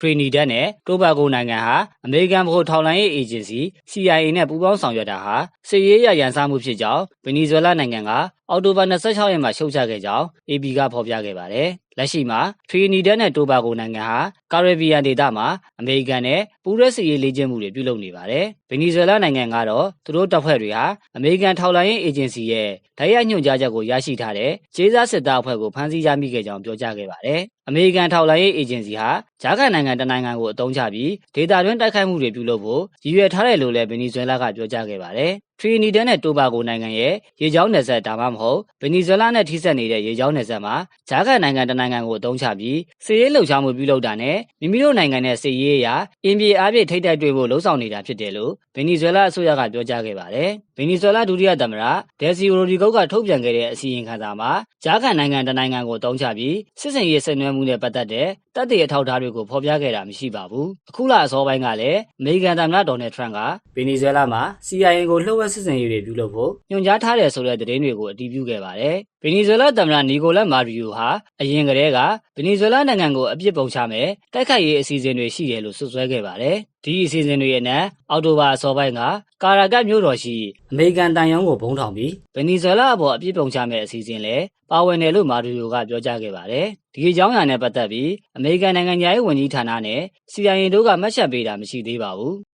ထရီနီဒတ်နဲ့တိုဘါဂိုနိုင်ငံဟာအမေရိကန်ဗဟိုထောက်လှမ်းရေးအေဂျင်စီ CIA နဲ့ပူးပေါင်းဆောင်ရွက်တာဟာစစ်ရေးရရန်စားမှုဖြစ်ကြောင်းဗင်နီဇွဲလားနိုင်ငံက အော်တိုဘာ26ရက်မှာရှုတ်ချခဲ့ကြောင်း AP ကဖော်ပြခဲ့ပါတယ်။လက်ရှိမှာထရီနီဒတ်နဲ့တိုဘါဂိုနိုင်ငံဟာကာရစ်ဘီယန်ဒေသမှာအမေရိကန်နဲ့ပူးရဲစစ်ရေးလေ့ကျင့်မှုတွေပြုလုပ်နေပါတယ်။ဗင်နီဇွဲလားနိုင်ငံကတော့သူတို့တပ်ဖွဲ့တွေဟာအမေရိကန်ထောက်လှမ်းရေးအေဂျင်စီရဲ့ဓာတ်ရိုက်ညွှန်ကြားချက်ကိုရရှိထားတဲ့ကျေးစားစစ်သားအဖွဲ့ကိုဖမ်းဆီးရမိခဲ့ကြောင်းပြောကြားခဲ့ပါတယ်။အမေရိကန်ထောက်လှမ်းရေးအေဂျင်စီဟာဂျာကန်နိုင်ငံတနိုင်ငံကိုအသုံးချပြီးဒေတာတွင်းတိုက်ခိုက်မှုတွေပြုလုပ်ဖို့ရည်ရွယ်ထားတယ်လို့လည်းဗင်နီဇွဲလားကပြောကြားခဲ့ပါတယ်။ ထရီနီဒန်နဲ့တိုဘါဂိုနိုင်ငံရဲ့ရေကြောင်းနယ်စပ်ဒါမှမဟုတ်ဗင်နီဇွဲလားနဲ့ထိစပ်နေတဲ့ရေကြောင်းနယ်စပ်မှာဂျာကန်နိုင်ငံတနိုင်ငံကိုအသုံးချပြီးစစ်ရေးလှုပ်ရှားမှုပြုလုပ်တာနဲ့မိမိတို့နိုင်ငံနဲ့စစ်ရေးအရာအင်ပြေအားဖြင့်ထိတ်တိုက်တွေ့ဖို့လှုံ့ဆော်နေတာဖြစ်တယ်လို့ဗင်နီဇွဲလားအစိုးရကပြောကြားခဲ့ပါတယ်။ဗင်နီဇွဲလားဒုတိယသမ္မတဒယ်စီရိုဒီဂုတ်ကထုတ်ပြန်ခဲ့တဲ့အစီရင်ခံစာမှာဂျာကန်နိုင်ငံတနိုင်ငံကိုအသုံးချပြီးစစ်စင်ရေးဆင်နွှဲမှုနဲ့ပတ်သက်တဲ့တပ်တွေအထောက်အထားတွေကိုဖော်ပြခဲ့တာမရှိပါဘူး။အခုလအစောပိုင်းကလည်းအမေရိကန်သမ္မတဒေါ်နယ်ထရန့်ကဗင်နီဇွဲလားမှာ CIA ကိုလှုပ်ဝက်စစ်စင်ရေးတွေပြုလုပ်ဖို့ညွှန်ကြားထားတယ်ဆိုတဲ့သတင်းတွေကိုအတည်ပြုခဲ့ပါတယ်။ဗင်နီဇွဲလားသမ္မတနီကိုလက်မာရီယိုဟာအရင်ကတည်းကဗင်နီဇွဲလားနိုင်ငံကိုအပြစ်ပုံချမယ်တိုက်ခိုက်ရေးအစီအစဉ်တွေရှိတယ်လို့စွပ်စွဲခဲ့ပါတယ်။ဒီအစီအစဉ်တွေရဲ့နဲ့အော်တိုဘာအစောပိုင်းကကာရာကတ်မြို့တော်ရှိအမေရိကန်တန်ယုံကိုဘုံထောင်ပြီးဗင်နီဇွဲလားအပေါ်အပြစ်ပုံချမဲ့အစီအစဉ်လည်းပါဝင်တယ်လို့မာရီယိုကပြောကြားခဲ့ပါတယ်။ဒီအကြောင်းအရာနဲ့ပတ်သက်ပြီးအမေရိကန်နိုင်ငံသားရေးဝန်ကြီးဌာနနဲ့ CIA တို့ကမှတ်ချက်ပေးတာမရှိသေးပါဘူး။